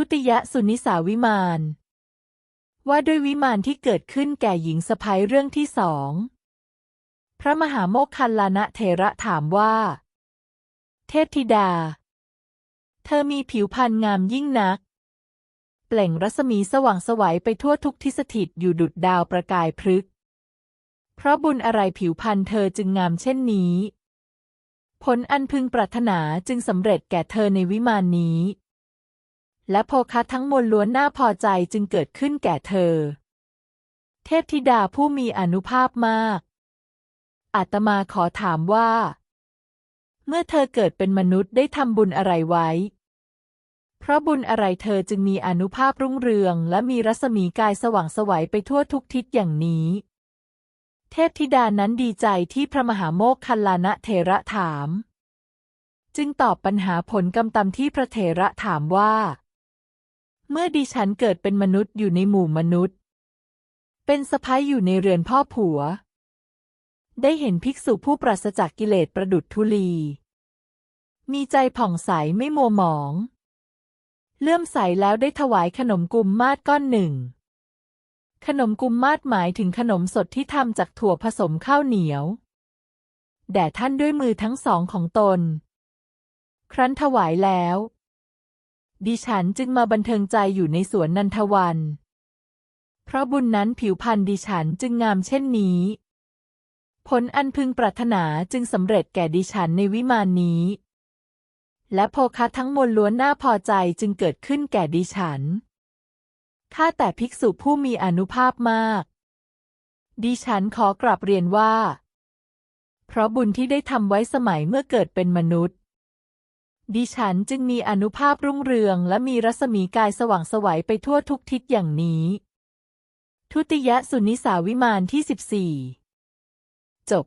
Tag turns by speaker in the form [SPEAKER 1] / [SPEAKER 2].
[SPEAKER 1] ทุติยสุนิสาวิมาน ว่าด้วยวิมานที่เกิดขึ้นแก่หญิงสะพ้ยเรื่องที่สอง พระมหาโมคคัลลานะเถระถามว่า เทพธิดา เธอมีผิวพรรณงามยิ่งนัก เปล่งรัศมีสว่างสวัยไปทั่วทุกทิศสถิตอยู่ดุจดาวประกายพฤกเพราะบุญอะไรผิวพรรณเธอจึงงามเช่นนี้ ผลอันพึงปรารถนาจึงสำเร็จแก่เธอในวิมานนี้ และโภคะทั้งมวลล้วนน่าพอใจจึงเกิดขึ้นแก่เธอ เทพธิดาผู้มีอนุภาพมาก อาตมาขอถามว่า เมื่อเธอเกิดเป็นมนุษย์ได้ทำบุญอะไรไว้ เพราะบุญอะไรเธอจึงมีอนุภาพรุ่งเรือง และมีรัศมีกายสว่างสวัยไปทั่วทุกทิศอย่างนี้ เทพธิดานั้นดีใจที่พระมหาโมคคัลลานะเถระถาม จึงตอบปัญหาผลกำตำที่พระเถระถามว่า เมื่อดิฉันเกิดเป็นมนุษย์อยู่ในหมู่มนุษย์ เป็นสะพ้ายอยู่ในเรือนพ่อผัว ได้เห็นภิกษุผู้ปราศจากกิเลสประดุจธุลี มีใจผ่องใสไม่มัวหมอง เลื่อมใสแล้วได้ถวายขนมกุมมาดก้อนหนึ่ง ขนมกุมมาดหมายถึงขนมสดที่ทำจากถั่วผสมข้าวเหนียว แด่ท่านด้วยมือทั้งสองของตน ครั้นถวายแล้ว ดิฉันจึงมาบันเทิงใจอยู่ในสวนนันทวัน เพราะบุญนั้นผิวพรรณดิฉันจึงงามเช่นนี้ ผลอันพึงปรารถนาจึงสำเร็จแก่ดิฉันในวิมานนี้ และโภคะทั้งมวลล้วนน่าพอใจจึงเกิดขึ้นแก่ดิฉัน ข้าแต่ภิกษุผู้มีอนุภาพมาก ดิฉันขอกราบเรียนว่า เพราะบุญที่ได้ทำไว้สมัยเมื่อเกิดเป็นมนุษย์ ดิฉันจึงมีอนุภาพรุ่งเรืองและมีรัศมีกายสว่างสวัยไปทั่วทุกทิศอย่างนี้ ทุติยสุนิสาวิมานที่สิบสี่จบ